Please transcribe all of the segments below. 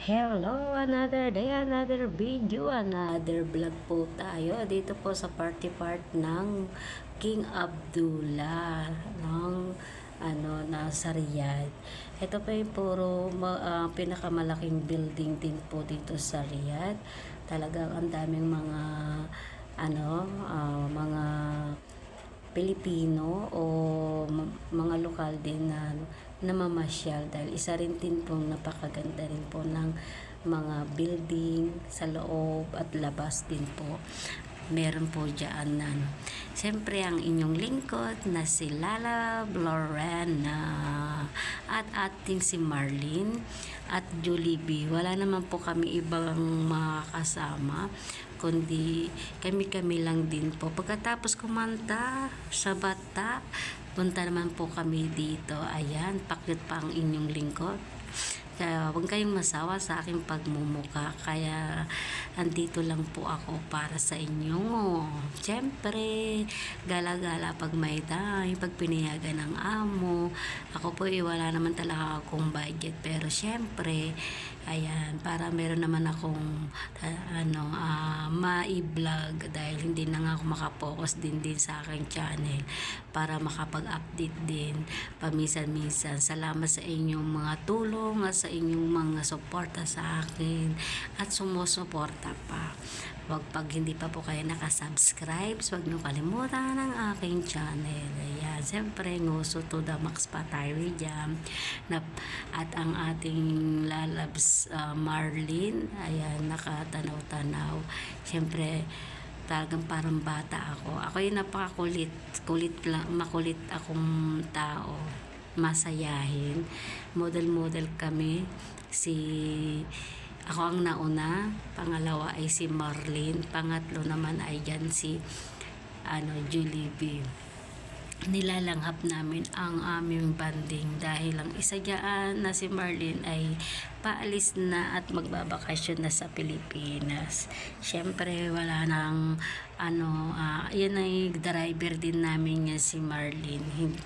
Hello, another day, another video, another vlog po tayo dito po sa party part ng King Abdullah ng ano na sa Riyadh. Ito po yung puro ah, pinakamalaking building din po dito sa Riyadh. Talagang ang daming mga ano, ah, mga Pilipino o mga lokal din na namamasyal dahil isa rin din po napakaganda rin po ng mga building sa loob at labas din po meron po dyan na. Siyempre ang inyong lingkod na si Lala Lorena at ating si Marlene at Julie B. Wala naman po kami ibang mga kasama kundi kami-kami lang din po. Pagkatapos kumanta sa bata, punta naman po kami dito. Ayan, pakit pa ang inyong lingkod. Kaya huwag kayong masawa sa aking pagmumuka. Kaya andito lang po ako para sa inyo. Siyempre, gala-gala pag may time, pag pinayagan ng amo. Ako po eh, wala naman talaga akong budget. Pero siyempre, ayan, para meron naman akong ah, ano, ah, ma-vlog dahil hindi na nga ako makapokus din din sa aking channel para makapag-update din paminsan-minsan. Salamat sa inyong mga tulong at sa inyong mga suporta sa akin at sumusuporta pa. Wag pag hindi pa po kayo nakasubscribe, wag niyo kalimutan ang aking channel. Ayan, siyempre, nguso to the max pa tayo dyan. Na, at ang ating lalabs ah, Marlene, ayan, nakatanaw-tanaw. Siyempre, talagang parang bata ako. Ako yung napakakulit, kulit lang, makulit akong tao. Masayahin. Model-model kami. Si ako ang nauna, pangalawa ay si Marlene, pangatlo naman ay yan si ano, Julie B nilalanghap namin ang aming banding dahil ang isa dyan na si Marlene ay paalis na at magbabakasyon na sa Pilipinas. Siyempre wala nang ano, ah, yan ay driver din namin yan si Marlene.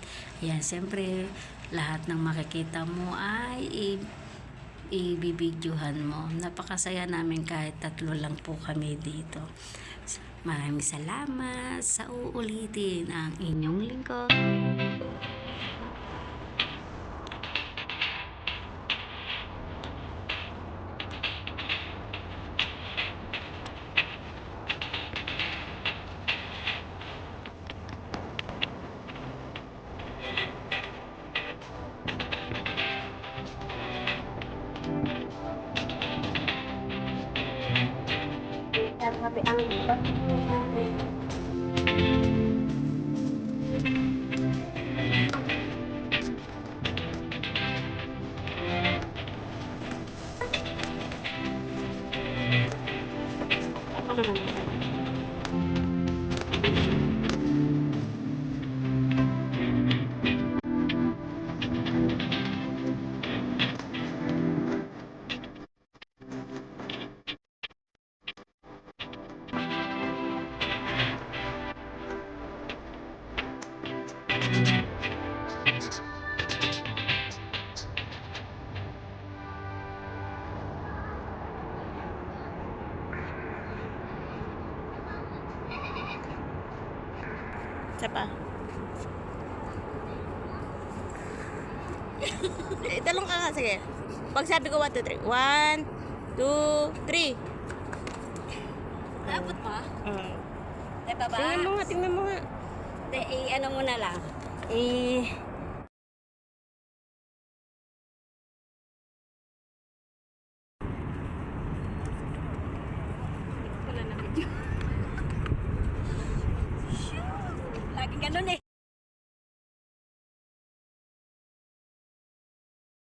Yan, siyempre lahat ng makikita mo ay i- ibibidyohan mo. Napakasaya namin kahit tatlo lang po kami dito. Maraming salamat sa uulitin ang inyong lingkod. Sabi ang Isa pa. eh, talong ka nga, sige. Pag sabi ko 1, 2, 3. 1, 2, 3. Dapat pa? Mm. Ay, baba. Tingnan mo nga, tingnan mo nga. De, eh, ano mo na lang. Eh, Wala na